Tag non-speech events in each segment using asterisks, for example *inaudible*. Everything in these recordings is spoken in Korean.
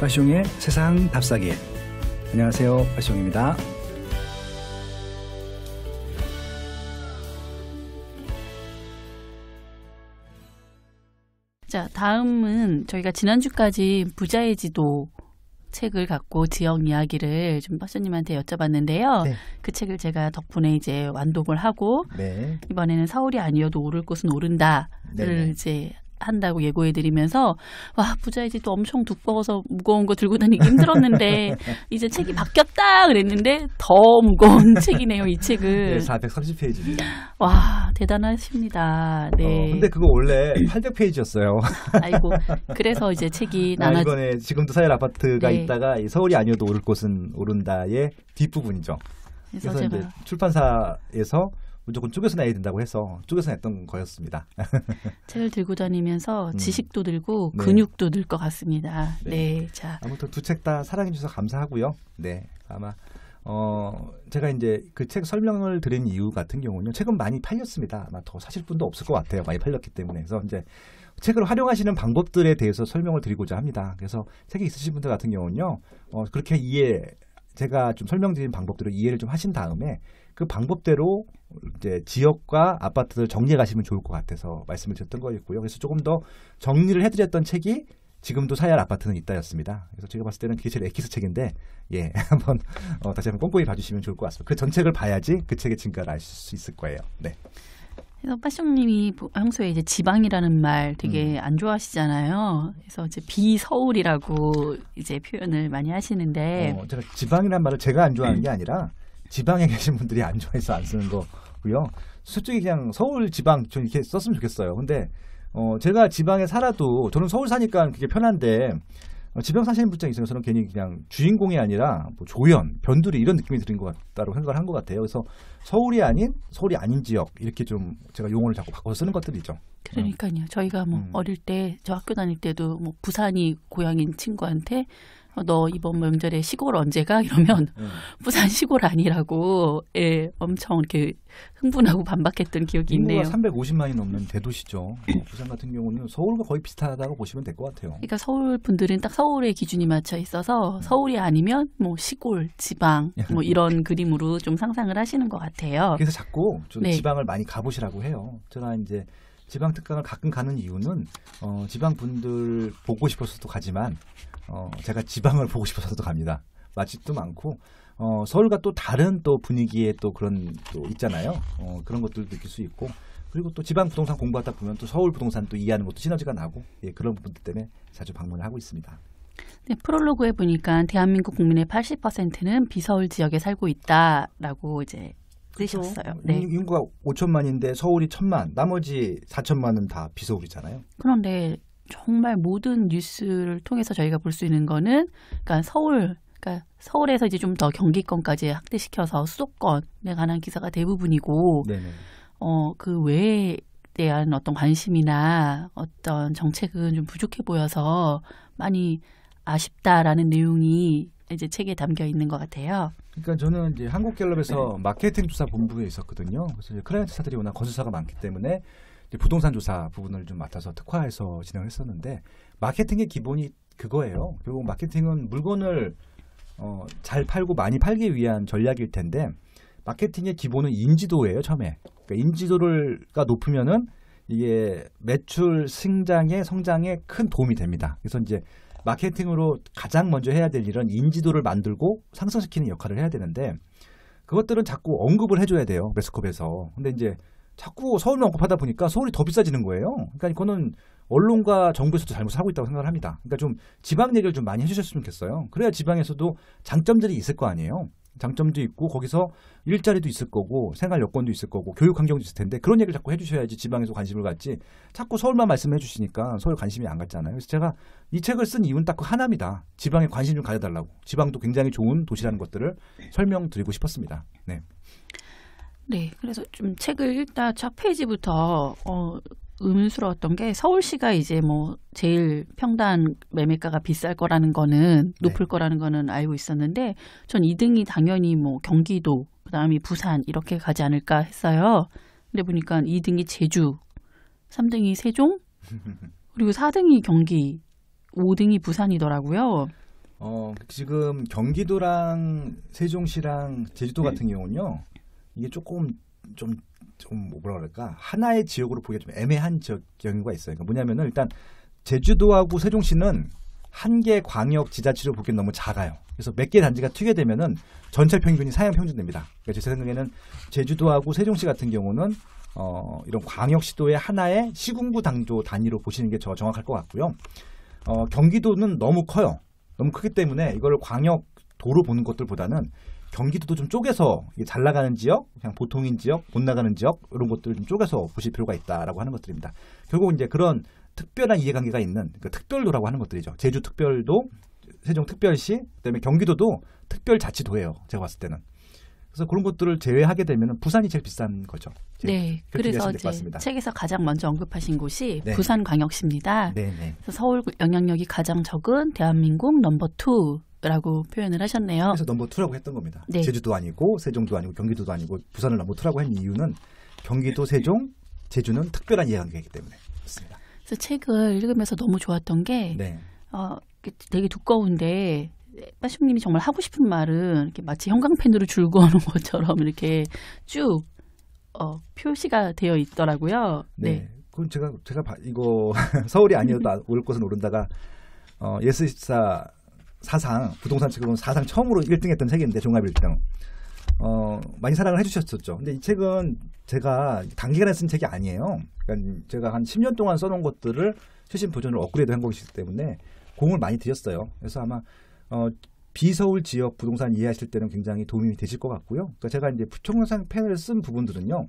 빠숑의 세상 답사기. 안녕하세요. 빠숑입니다. 자, 다음은 저희가 지난주까지 부자의 지도 책을 갖고 지역 이야기를 좀 박사님한테 여쭤봤는데요. 네. 그 책을 제가 덕분에 이제 완독을 하고 네. 이번에는 서울이 아니어도 오를 곳은 오른다를 네네. 이제 한다고 예고해 드리면서 와 부자의 지도 엄청 두꺼워서 무거운 거 들고 다니기 힘들었는데 *laughs* 이제 책이 바뀌었다 그랬는데 더 무거운 *laughs* 책이네요 이 네, 책은 430페이지입니다. 와 대단하십니다 네 어, 근데 그거 원래 800페이지였어요. *laughs* 아이고 그래서 이제 책이 나눠 이번에 지금도 사열 아파트가 네. 있다가 이 서울이 아니어도 오를 곳은 오른다의 뒷부분이죠. 그래서 그래서 이제 출판사에서 무조건 쪼개서 내야 된다고 해서 쪼개서 냈던 거였습니다. *laughs* 책을 들고 다니면서 음. 지식도 들고 네. 근육도 늘것 같습니다. 네. 네, 자, 아무튼 두 책 다 사랑해 주셔서 감사하고요. 네. 아마 어 제가 이제 그 책 설명을 드린 이유 같은 경우는 책은 많이 팔렸습니다. 아마 더 사실 분도 없을 것 같아요. 많이 팔렸기 때문에. 그래서 이제 책을 활용하시는 방법들에 대해서 설명을 드리고자 합니다. 그래서 책이 있으신 분들 같은 경우는요. 어 그렇게 이해 제가 좀 설명드린 방법들을 이해를 좀 하신 다음에 그 방법대로 이제 지역과 아파트를 정리해 가시면 좋을 것 같아서 말씀을 드렸던 거였고요. 그래서 조금 더 정리를 해드렸던 책이 지금도 사야 할 아파트는 있다였습니다. 그래서 제가 봤을 때는 그게 제일 엑기스 책인데 예 *laughs* 한번 어, 다시 한번 꼼꼼히 봐주시면 좋을 것 같습니다. 그 전책을 봐야지 그 책의 진가를 알 수 있을 거예요. 네. 그래서 빠숑님이 보- 평소에 이제 지방이라는 말 음. 되게 안 좋아하시잖아요. 그래서 이제 비서울이라고 이제 표현을 많이 하시는데 어, 제가 지방이란 말을 제가 안 좋아하는 *clears throat* 게 아니라 지방에 *laughs* 계신 분들이 안 좋아해서 안 쓰는 거고요. 솔직히 그냥 서울 지방 좀 이렇게 썼으면 좋겠어요. 근데 어, 제가 지방에 살아도 저는 서울 사니까 그게 편한데 어, 지방 사시는 분들 입장에서는 괜히 그냥 주인공이 아니라 뭐 조연, 변두리 이런 느낌이 드는 것 같다고 생각을 한 것 같아요. 그래서 서울이 아닌 서울이 아닌 지역 이렇게 좀 제가 용어를 자꾸 바꿔서 쓰는 것들이죠. 그러니까요. 저희가 뭐 음. 어릴 때 저 학교 다닐 때도 뭐 부산이 고향인 친구한테 어, 너 이번 명절에 시골 언제 가? 이러면 음. 부산 시골 아니라고 예, 엄청 이렇게 흥분하고 반박했던 기억이 있네요. 인구가 350만이 넘는 대도시죠. 어, 부산 같은 경우는 서울과 거의 비슷하다고 보시면 될 것 같아요. 그러니까 서울 분들은 딱 서울의 기준이 맞춰 있어서 서울이 아니면 뭐 시골, 지방 뭐 이런 그림으로 좀 상상을 하시는 것 같아요. 그래서 자꾸 좀 네. 지방을 많이 가보시라고 해요. 제가 이제 지방 특강을 가끔 가는 이유는 어, 지방 분들 보고 싶어서도 가지만 어, 제가 지방을 보고 싶어서도 갑니다. 맛집도 많고 어, 서울과 또 다른 또 분위기에 또 그런 또 있잖아요. 어, 그런 것들도 느낄 수 있고 그리고 또 지방 부동산 공부하다 보면 또 서울 부동산 또 이해하는 것도 시너지가 나고 예, 그런 부분들 때문에 자주 방문을 하고 있습니다. 네, 프롤로그에 보니까 대한민국 국민의 80%는 비서울 지역에 살고 있다라고 이제 쓰셨어요. 네. 인- 인구가 5천만인데 서울이 천만, 나머지 4천만은 다 비서울이잖아요. 그런데 정말 모든 뉴스를 통해서 저희가 볼 수 있는 거는 그러니까 서울 그러니까 서울에서 이제 좀 더 경기권까지 확대시켜서 수도권에 관한 기사가 대부분이고. 어, 그 외에 대한 어떤 관심이나 어떤 정책은 좀 부족해 보여서 많이 아쉽다라는 내용이 이제 책에 담겨 있는 것 같아요. 그러니까 저는 이제 한국갤럽에서 네. 마케팅 조사 본부에 있었거든요. 그래서 이제 클라이언트사들이 워낙 건설사가 많기 때문에 부동산 조사 부분을 좀 맡아서 특화해서 진행을 했었는데 마케팅의 기본이 그거예요. 결국 마케팅은 물건을 어, 잘 팔고 많이 팔기 위한 전략일 텐데 마케팅의 기본은 인지도예요. 처음에 그러니까 인지도를가 높으면은 이게 매출 승장에 성장에 큰 도움이 됩니다. 그래서 이제 마케팅으로 가장 먼저 해야 될 일은 인지도를 만들고 상승시키는 역할을 해야 되는데 그것들은 자꾸 언급을 해줘야 돼요 매스컵에서 근데 이제 자꾸 서울만 언급하다 보니까 서울이 더 비싸지는 거예요 그러니까 이거는 언론과 정부에서도 잘못하고 있다고 생각을 합니다 그러니까 좀 지방 얘기를 좀 많이 해주셨으면 좋겠어요 그래야 지방에서도 장점들이 있을 거 아니에요 장점도 있고 거기서 일자리도 있을 거고 생활 여건도 있을 거고 교육 환경도 있을 텐데 그런 얘기를 자꾸 해주셔야지 지방에서 관심을 갖지 자꾸 서울만 말씀해 주시니까 서울 관심이 안 갔잖아요. 그래서 제가 이 책을 쓴 이유는 딱 그 하나입니다. 지방에 관심 좀 가져달라고. 지방도 굉장히 좋은 도시라는 것들을 설명드리고 싶었습니다. 네. 네, 그래서 좀 책을 읽다 첫 페이지부터 어, 의문스러웠던 게 서울시가 이제 뭐 제일 평단 매매가가 비쌀 거라는 거는 높을 거라는 거는 알고 있었는데 전 2등이 당연히 뭐 경기도 그다음이 부산 이렇게 가지 않을까 했어요. 근데 보니까 2등이 제주, 3등이 세종, *laughs* 그리고 4등이 경기, 5등이 부산이더라고요. 어, 지금 경기도랑 세종시랑 제주도 네. 같은 경우는요. 이게 조금 좀, 좀 뭐라 그럴까? 하나의 지역으로 보기가 좀 애매한 지역 경우가 있어요. 그러니까 뭐냐면은 일단 제주도하고 세종시는 한 개 광역 지자체로 보기엔 너무 작아요. 그래서 몇 개 단지가 튀게 되면은 전체 평균이 사양 평준됩니다. 그러니까 제 생각에는 제주도하고 세종시 같은 경우는 어, 이런 광역시도의 하나의 시군구 당조 단위로 보시는 게 저 정확할 것 같고요. 어, 경기도는 너무 커요. 너무 크기 때문에 이걸 광역 도로 보는 것들보다는 경기도도 좀 쪼개서 잘 나가는 지역, 그냥 보통인 지역, 못 나가는 지역 이런 것들을 좀 쪼개서 보실 필요가 있다라고 하는 것들입니다. 결국 이제 그런 특별한 이해관계가 있는 그 특별도라고 하는 것들이죠. 제주 특별도, 세종 특별시, 그다음에 경기도도 특별자치도예요. 제가 봤을 때는. 그래서 그런 것들을 제외하게 되면 부산이 제일 비싼 거죠. 네. 그렇게 그래서. 책에서 가장 먼저 언급하신 곳이 네. 부산광역시입니다. 네 네. 그래서 서울 영향력이 가장 적은 대한민국 넘버 투 라고 표현을 하셨네요. 그래서 넘버 투라고 했던 겁니다. 네. 제주도 아니고 세종도 아니고 경기도도 아니고 부산을 넘버 투라고 한 이유는 경기도, 세종, 제주는 특별한 이해관계이기 때문에 그렇습니다. 그래서 책을 읽으면서 너무 좋았던 게 네. 어, 되게 두꺼운데 빠숑님이 정말 하고 싶은 말은 이렇게 마치 형광펜으로 줄고 오는 것처럼 이렇게 쭉 어, 표시가 되어 있더라고요. 네. 네. 그건 제가 제가 봐- 이거 *laughs* 서울이 아니어도 아- 올 것은 오른다가 어, 예스24 사상 부동산 책으로는 사상 처음으로 1등했던 책인데 종합 1등. 어, 많이 사랑을 해주셨었죠. 근데 이 책은 제가 단기간에 쓴 책이 아니에요. 그러니까 제가 한 10년 동안 써놓은 것들을 최신 버전으로 업그레이드 한 것이기 때문에 공을 많이 들였어요. 그래서 아마 어, 비서울 지역 부동산 이해하실 때는 굉장히 도움이 되실 것 같고요. 그러니까 제가 이제 부총상 펜을 쓴 부분들은요.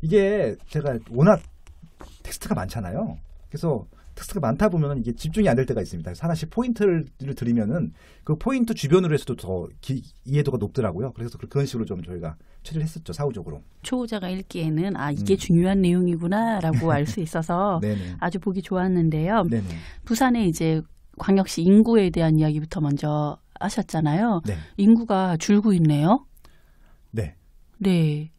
이게 제가 워낙 텍스트가 많잖아요. 그래서 텍스트가 많다 보면 이게 집중이 안 될 때가 있습니다. 하나씩 포인트를 드리면은 그 포인트 주변으로 해서도 더 기- 이해도가 높더라고요. 그래서 그- 그런 식으로 좀 저희가 처리를 했었죠. 사후적으로. 초보자가 읽기에는 아 이게 음. 중요한 내용이구나라고 알 수 있어서. *laughs* 아주 보기 좋았는데요. 네네. 부산의 이제 광역시 인구에 대한 이야기부터 먼저 하셨잖아요. 네. 인구가 줄고 있네요. 네. 네.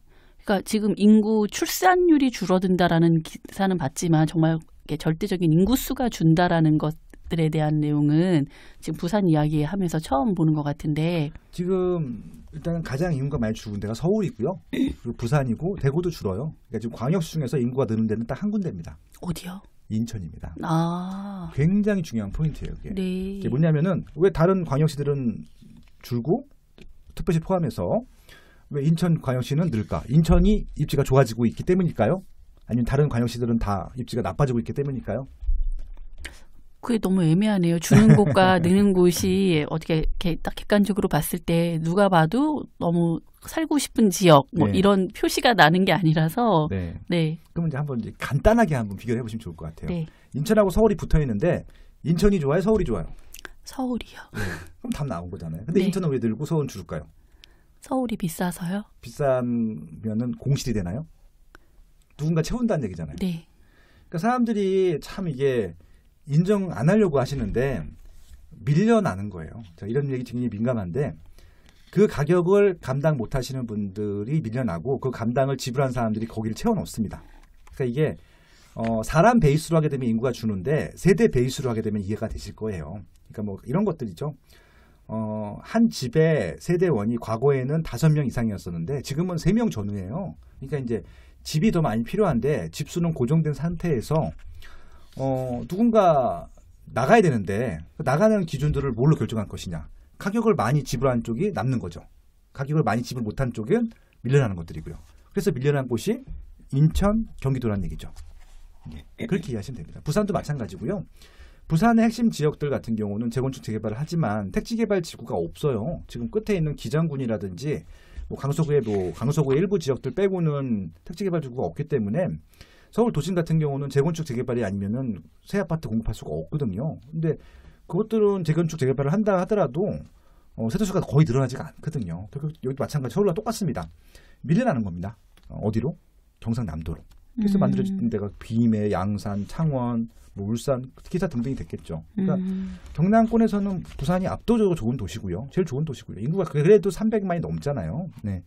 그러니까 지금 인구 출산율이 줄어든다라는 기사는 봤지만 정말 절대적인 인구 수가 준다라는 것들에 대한 내용은 지금 부산 이야기 하면서 처음 보는 것 같은데 지금 일단 가장 인구가 많이 줄은 데가 서울이고요. 그리고 부산이고 대구도 줄어요. 그러니까 지금 광역시 중에서 인구가 느는 데는 딱 한 군데입니다. 어디요? 인천입니다. 아, 굉장히 중요한 포인트예요. 이게. 네. 이게 뭐냐면은 왜 다른 광역시들은 줄고 특별시 포함해서 왜 인천 광역시는 늘까? 인천이 입지가 좋아지고 있기 때문일까요? 아니면 다른 광역시들은 다 입지가 나빠지고 있기 때문일까요? 그게 너무 애매하네요. 주는 *laughs* 곳과 느는 곳이 어떻게 이렇게 딱 객관적으로 봤을 때 누가 봐도 너무 살고 싶은 지역 뭐 네. 이런 표시가 나는 게 아니라서 네. 네. 그럼 이제 한번 이제 간단하게 한번 비교해 보시면 좋을 것 같아요. 네. 인천하고 서울이 붙어 있는데 인천이 좋아요, 서울이 좋아요? 서울이요. 그럼 답 나온 거잖아요. 근데 네. 인천은 왜 늘고 서울은 줄까요? 서울이 비싸서요? 비싸면은 공실이 되나요? 누군가 채운다는 얘기잖아요. 네. 그러니까 사람들이 참 이게 인정 안 하려고 하시는데 밀려나는 거예요. 자, 이런 얘기 굉장히 민감한데 그 가격을 감당 못 하시는 분들이 밀려나고 그 감당을 지불한 사람들이 거기를 채워 넣습니다. 그러니까 이게 어, 사람 베이스로 하게 되면 인구가 주는데 세대 베이스로 하게 되면 이해가 되실 거예요. 그러니까 뭐 이런 것들이죠. 어, 한 집에 세대원이 과거에는 다섯 명 이상이었었는데 지금은 세 명 전후예요. 그러니까 이제 집이 더 많이 필요한데 집수는 고정된 상태에서 어, 누군가 나가야 되는데 그 나가는 기준들을 뭘로 결정할 것이냐. 가격을 많이 지불한 쪽이 남는 거죠. 가격을 많이 지불 못한 쪽은 밀려나는 것들이고요. 그래서 밀려난 곳이 인천, 경기도라는 얘기죠. 예, 그렇게 이해하시면 됩니다. 부산도 마찬가지고요. 부산의 핵심 지역들 같은 경우는 재건축 재개발을 하지만 택지 개발 지구가 없어요. 지금 끝에 있는 기장군이라든지 뭐 강서구의 뭐 강서구의 일부 지역들 빼고는 택지 개발 지구가 없기 때문에 서울 도심 같은 경우는 재건축 재개발이 아니면은 새 아파트 공급할 수가 없거든요. 근데 그것들은 재건축 재개발을 한다 하더라도 어, 세대수가 거의 늘어나지가 않거든요. 결국 여기 마찬가지 서울과 똑같습니다. 밀려나는 겁니다. 어, 어디로? 경상남도로. 그래서 음. 만들어진 데가 비매, 양산, 창원, 뭐 울산, 기타 등등이 됐겠죠. 그러니까 음. 경남권에서는 부산이 압도적으로 좋은 도시고요. 제일 좋은 도시고요. 인구가 그래도 300만이 넘잖아요. 네.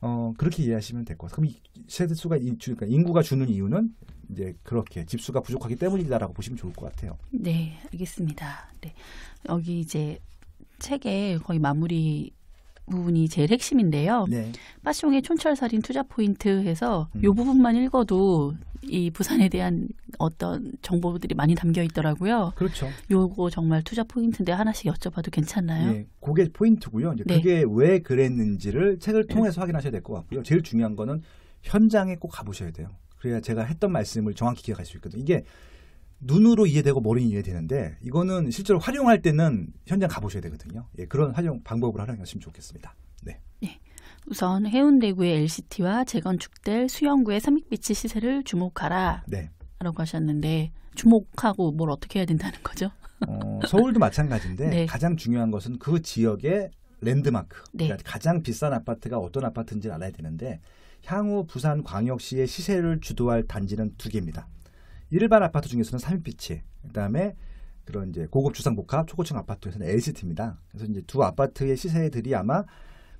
어, 그렇게 이해하시면 될 것 같아요. 그럼 이 세대수가 이- 주- 그러니까 인구가 주는 이유는 이제 그렇게 집수가 부족하기 때문이다라고 보시면 좋을 것 같아요. 네, 알겠습니다. 네. 여기 이제 책의 거의 마무리 부분이 제일 핵심인데요. 네. 빠숑의 촌철살인 투자 포인트 해서 음. 요 부분만 읽어도 이 부산에 대한 어떤 정보들이 많이 담겨 있더라고요. 그렇죠. 요거 정말 투자 포인트인데 하나씩 여쭤봐도 괜찮나요? 예, 그게 포인트고요. 이제 네. 그게 왜 그랬는지를 책을 통해서 확인하셔야 될 것 같고요. 제일 중요한 거는 현장에 꼭 가보셔야 돼요. 그래야 제가 했던 말씀을 정확히 기억할 수 있거든요. 이게 눈으로 이해되고 머리는 이해되는데 이거는 실제로 활용할 때는 현장 가보셔야 되거든요. 예, 그런 활용 방법을 활용하시면 좋겠습니다. 네. 우선 해운대구의 LCT와 재건축될 수영구의 삼익비치 시세를 주목하라 네. 라고 하셨는데 주목하고 뭘 어떻게 해야 된다는 거죠? 어, 서울도 마찬가지인데 *laughs* 네. 가장 중요한 것은 그 지역의 랜드마크. 네. 그러니까 가장 비싼 아파트가 어떤 아파트인지 를 알아야 되는데 향후 부산 광역시의 시세를 주도할 단지는 두 개입니다. 일반 아파트 중에서는 삼익비치, 그다음에 그런 이제 고급 주상복합 초고층 아파트에서는 LCT입니다. 그래서 이제 두 아파트의 시세들이 아마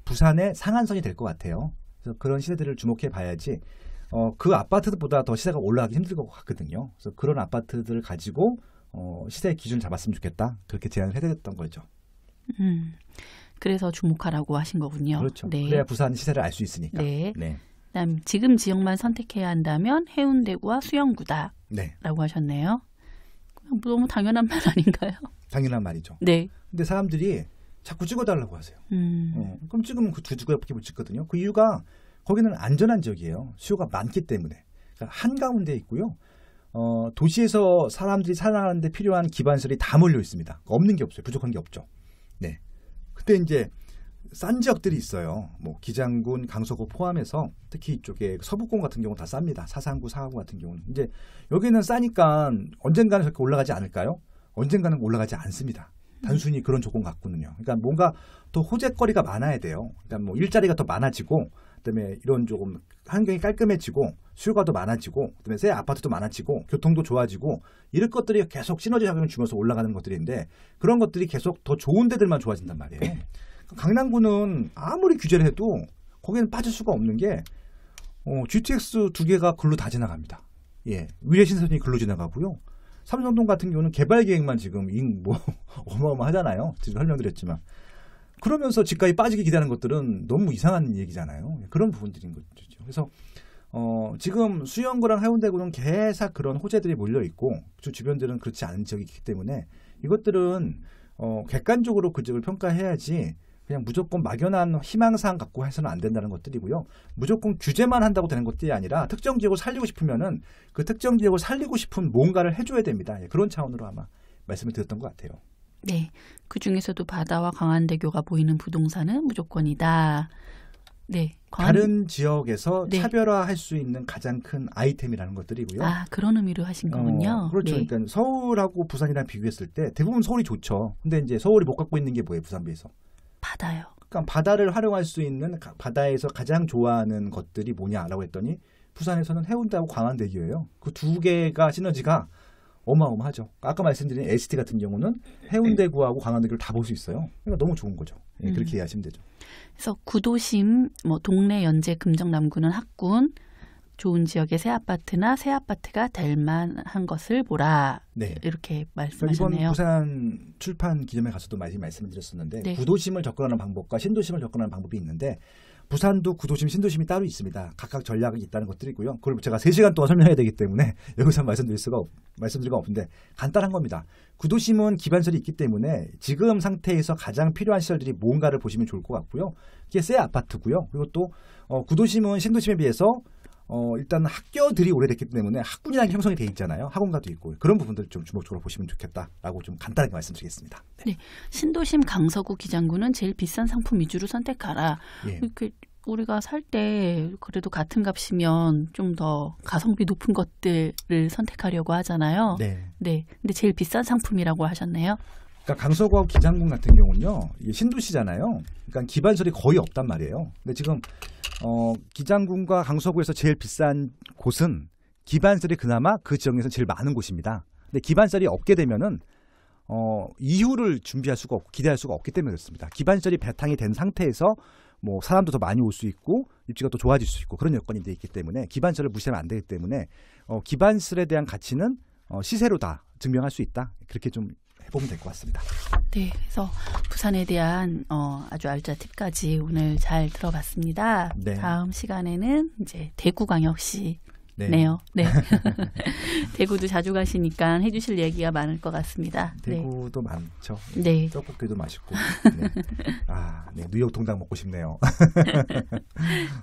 부산의 상한선이 될 것 같아요. 그래서 그런 시세들을 주목해 봐야지 어, 그 아파트보다 더 시세가 올라가기 힘들 것 같거든요. 그래서 그런 아파트들을 가지고 어, 시세 기준을 잡았으면 좋겠다. 그렇게 제안을 해드렸던 거죠. 음. 그래서 주목하라고 하신 거군요. 그렇죠. 네. 그래야 부산 시세를 알 수 있으니까. 네. 네. 그다음 지금 지역만 선택해야 한다면 해운대구와 수영구다라고 네. 하셨네요. 너무 당연한 말 아닌가요? 당연한 말이죠. 네. 근데 사람들이 자꾸 찍어달라고 하세요. 음. 어, 그럼 찍으면 그두 주가밖에 못 찍거든요. 그 이유가 거기는 안전한 지역이에요. 수요가 많기 때문에. 그러니까 한 가운데 있고요. 어, 도시에서 사람들이 살아가는데 필요한 기반시설이 다 몰려 있습니다. 없는 게 없어요. 부족한 게 없죠. 네. 그때 이제 싼 지역들이 있어요. 뭐 기장군, 강서구 포함해서 특히 이쪽에 서북권 같은 경우는 다 쌉니다. 사상구, 사하구 같은 경우는 이제 여기는 싸니까 언젠가는 저렇게 올라가지 않을까요? 언젠가는 올라가지 않습니다. 단순히 그런 조건 갖고는요. 그러니까 뭔가 더 호재거리가 많아야 돼요. 그러니까 뭐 일자리가 더 많아지고 그다음에 이런 조금 환경이 깔끔해지고 수요가 더 많아지고 그다음에 새 아파트도 많아지고 교통도 좋아지고 이런 것들이 계속 시너지 작용을 주면서 올라가는 것들인데 그런 것들이 계속 더 좋은 데들만 좋아진단 말이에요. 강남구는 아무리 규제를 해도 거기는 빠질 수가 없는 게 어, GTX 두 개가 글로 다 지나갑니다. 예, 위례 신선이 글로 지나가고요. 삼성동 같은 경우는 개발 계획만 지금 잉, 뭐 *laughs* 어마어마하잖아요. 지금 설명드렸지만 그러면서 집값이 빠지게 기대하는 것들은 너무 이상한 얘기잖아요. 그런 부분들인 거죠. 그래서 어, 지금 수영구랑 해운대구는 계속 그런 호재들이 몰려 있고 주 주변들은 그렇지 않은 지역이기 때문에 이것들은 어, 객관적으로 그 지역을 평가해야지 그냥 무조건 막연한 희망사항 갖고 해서는 안 된다는 것들이고요. 무조건 규제만 한다고 되는 것들이 아니라 특정 지역을 살리고 싶으면은 그 특정 지역을 살리고 싶은 뭔가를 해줘야 됩니다. 예, 그런 차원으로 아마 말씀을 드렸던 것 같아요. 네. 그 중에서도 바다와 강한대교가 보이는 부동산은 무조건이다. 네. 광안- 다른 지역에서 네. 차별화할 수 있는 가장 큰 아이템이라는 것들이고요. 아, 그런 의미로 하신 거군요. 어, 그렇죠. 네. 그러니까 서울하고 부산이랑 비교했을 때 대부분 서울이 좋죠. 근데 이제 서울이 못 갖고 있는 게 뭐예요? 부산 비해서. 바다요. 그러니까 바다를 활용할 수 있는 가- 바다에서 가장 좋아하는 것들이 뭐냐라고 했더니 부산에서는 해운대하고 광안대교예요. 그 두 개가 시너지가 어마어마하죠. 아까 말씀드린 LCT 같은 경우는 해운대구하고 광안대교를 다 볼 수 있어요. 그러니까 너무 좋은 거죠. 예, 음. 그렇게 이해하시면 되죠. 그래서 구도심, 뭐 동래 연제 금정 남구는 학군, 좋은 지역의 새 아파트나 새 아파트가 될 만한 것을 보라. 네. 이렇게 그러니까 이번 말씀하셨네요. 부산 출판 기념회 가서도 많이 말씀을 드렸었는데 네. 구도심을 접근하는 방법과 신도심을 접근하는 방법이 있는데 부산도 구도심, 신도심이 따로 있습니다. 각각 전략이 있다는 것들이고요. 그걸 제가 3시간 동안 설명해야 되기 때문에 *laughs* 여기서 말씀드릴 수가 없, 말씀드리가 없는데 간단한 겁니다. 구도심은 기반설이 있기 때문에 지금 상태에서 가장 필요한 시설들이 뭔가를 보시면 좋을 것 같고요. 이게 새 아파트고요. 그리고 또 어, 구도심은 신도심에 비해서 어, 일단 학교들이 오래됐기 때문에 학군이라는 게 형성이 돼 있잖아요. 학원가도 있고 그런 부분들 좀 주목적으로 보시면 좋겠다라고 좀 간단하게 말씀드리겠습니다. 네. 신도심 강서구 기장구는 제일 비싼 상품 위주로 선택하라. 예. 이렇게 우리가 살 때 그래도 같은 값이면 좀 더 가성비 높은 것들을 선택하려고 하잖아요. 네. 네. 근데 제일 비싼 상품이라고 하셨네요. 그러니까 강서구하고 기장군 같은 경우는요, 이게 신도시잖아요. 그러니까 기반설이 거의 없단 말이에요. 근데 지금 어, 기장군과 강서구에서 제일 비싼 곳은 기반설이 그나마 그 지역에서 제일 많은 곳입니다. 근데 기반설이 없게 되면은 어, 이유를 준비할 수가 없고 기대할 수가 없기 때문에 그렇습니다. 기반설이 바탕이 된 상태에서 뭐 사람도 더 많이 올 수 있고 입지가 또 좋아질 수 있고 그런 여건이 돼 있기 때문에 기반설을 무시하면 안 되기 때문에 어, 기반설에 대한 가치는 어, 시세로 다 증명할 수 있다. 그렇게 좀 보면 될 것 같습니다. 네, 그래서 부산에 대한 어, 아주 알짜 팁까지 오늘 잘 들어봤습니다. 네. 다음 시간에는 이제 대구광역시 네. 네요. 네. *laughs* 대구도 자주 가시니까 해주실 얘기가 많을 것 같습니다. 대구도 많죠. 네. 네. 떡볶이도 맛있고. 네. 아, 네. 뉴욕 통닭 먹고 싶네요.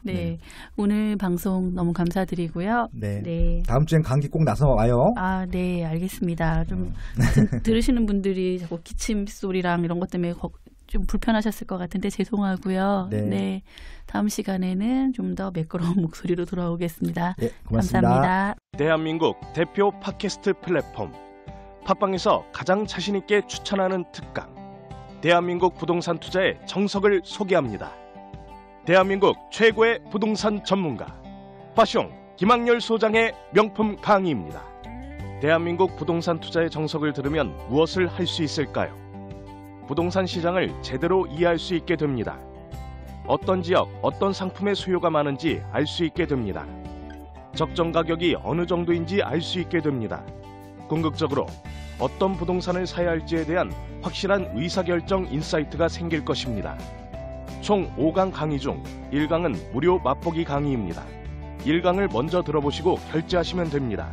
네. *laughs* 네. 오늘 방송 너무 감사드리고요. 네. 네. 다음 주엔 감기 꼭 나서 와요. 아, 네, 알겠습니다. 좀 드- 들으시는 분들이 자꾸 기침 소리랑 이런 것 때문에 거- 좀 불편하셨을 것 같은데 죄송하고요. 네. 다음 시간에는 좀 더 매끄러운 *laughs* 목소리로 돌아오겠습니다. 예, 고맙습니다. 감사합니다. 대한민국 대표 팟캐스트 플랫폼 팟빵에서 가장 자신 있게 추천하는 특강 대한민국 부동산 투자의 정석을 소개합니다. 대한민국 최고의 부동산 전문가 파숑 김학열 소장의 명품 강의입니다. 대한민국 부동산 투자의 정석을 들으면 무엇을 할 수 있을까요? 부동산 시장을 제대로 이해할 수 있게 됩니다. 어떤 지역, 어떤 상품의 수요가 많은지 알 수 있게 됩니다. 적정 가격이 어느 정도인지 알 수 있게 됩니다. 궁극적으로 어떤 부동산을 사야 할지에 대한 확실한 의사결정 인사이트가 생길 것입니다. 총 5강 강의 중 1강은 무료 맛보기 강의입니다. 1강을 먼저 들어보시고 결제하시면 됩니다.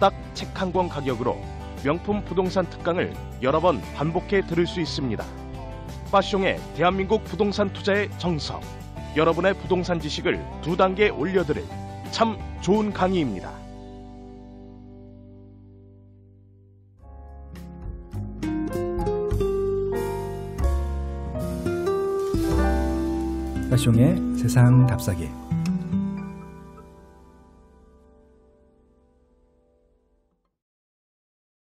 딱 책 한 권 가격으로 명품 부동산 특강을 여러 번 반복해 들을 수 있습니다. 파숑의 대한민국 부동산 투자의 정석. 여러분의 부동산 지식을 두 단계 올려드릴 참 좋은 강의입니다. 파숑의 세상 답사기.